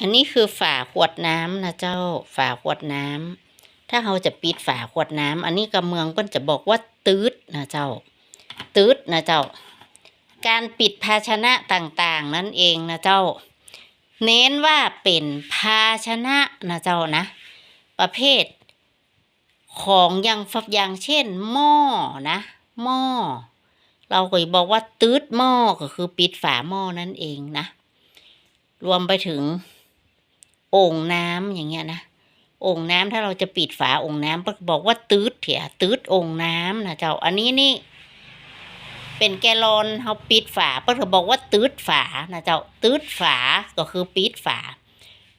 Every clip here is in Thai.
อันนี้คือฝาขวดน้ำนะเจ้าฝาขวดน้ำถ้าเราจะปิดฝาขวดน้ำอันนี้กำเมืองเพิ่นจะบอกว่าตืดนะเจ้า ตืดนะเจ้า การปิดภาชนะต่างๆ นั่นเองนะเจ้า เน้นว่าเป็นภาชนะนะเจ้านะ ประเภท ของอยังฟักอย่างเช่น หม้อนะหม้อเราก็บอกว่าตืดหม้อก็คือปิดฝาหม้อนั่นเองนะ รวมไปถึง โอ่งน้ำอย่างเงี้ยนะโอ่งน้ำถ้าเราจะปิดฝาโอ่งน้ำก็บอกว่าตืดเถียตืดโอ่งน้ำนะเจ้าอันนี้นี่ เป็นแกลอนเขาปิดฝาเพิ่นก็บอกว่าตืดฝานะเจ้าตืดฝาก็คือปิดฝา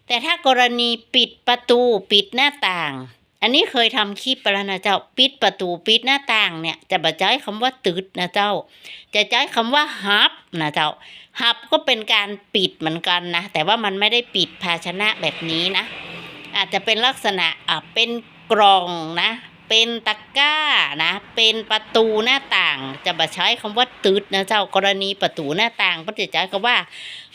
แต่ถ้ากรณีปิดประตูปิดหน้าต่าง อันนี้เคยทำคลิปไปแล้วนะเจ้าปิดประตูปิดหน้าต่างเนี่ย จะบ่ใช้คำว่าตืดนะเจ้า จะใช้คำว่าฮับนะเจ้าฮับก็เป็นการปิดเหมือนกันนะ แต่ว่ามันไม่ได้ปิดภาชนะแบบนี้นะ อาจจะเป็นลักษณะอะเป็นกล่องนะ เป็นตะกร้านะ เป็นประตูหน้าต่าง จะมาใช้คำว่าตืดนะเจ้ากรณีประตูหน้าต่างก็จะใช้คำว่า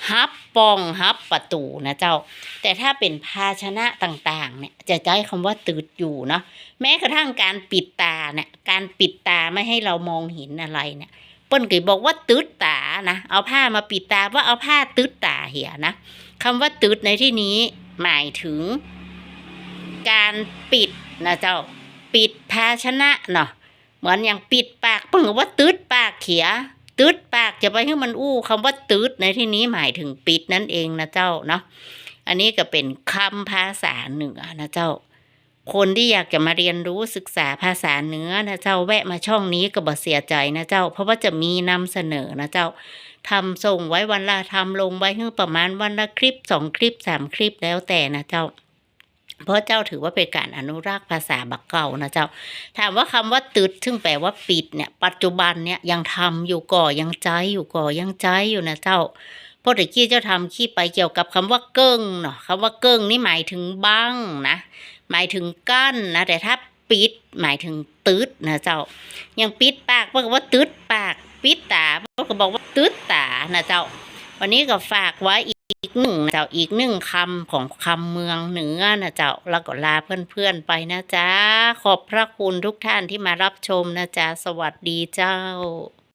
ฮับปองฮับประตูนะเจ้า แต่ถ้าเป็นภาชนะต่างๆเนี่ยจะใช้คำว่าตืดอยู่เนาะแม้กระทั่งการปิดตาเนี่ยการปิดตาไม่ให้เรามองเห็นอะไรเนี่ยเปิ้นก็บอกว่าตืดตานะเอาผ้ามาปิดตาว่าเอาผ้าตืดตาเหียนะคำว่าตืดในที่นี้หมายถึง การปิดนะเจ้าปิดภาชนะเนาะเหมือนอย่างปิดปาก เปิ้นก็ว่าตืดปากเขียตืดปากจะไปให้มันอู้คำว่าตืดในที่นี้หมายถึงปิดนั่นเองนะเจ้าเนาะอันนี้ก็เป็นคำภาษาเหนือนะเจ้า คนที่อยากจะมาเรียนรู้ศึกษาภาษาเหนือนะเจ้าแวะมาช่องนี้ก็บ่เสียใจนะเจ้า เพราะว่าจะมีนำเสนอนะเจ้าทำส่งไว้วันละทำลงไว้ให้ประมาณวันละคลิปสองคลิปสามคลิปแล้วแต่นะเจ้า เพราะเจ้าถือว่าเป็นการอนุรักษ์ภาษาบักเก่านะเจ้า ถามว่าคำว่าตึดซึ่งแปลว่าปิดเนี่ย ปัจจุบันเนี่ยยังทำอยู่ก่อยังใจอยู่ก่อยังใจอยู่นะเจ้าพราะตะกี้เจ้าทำขี้ไปเกี่ยวกับคำว่าเกิ้งเนาะคำว่าเกิ้งนี่หมายถึงบังนะหมายถึงกั้นนะแต่ถ้าปิดหมายถึงตืดนะเจ้ายังปิดปากเพราะว่าตืดปากปิดตาเพราะก็บอกว่าตืดตานะเจ้า วันนี้ก็ฝากไว้อีก หนึ่งเจ้าอีกหนึ่งคำของคำเมืองเหนือนะเจ้าแล้วก็ลาเพื่อนๆไปนะจ๊ะขอบพระคุณทุกท่านที่มารับชมนะจ๊ะสวัสดีเจ้า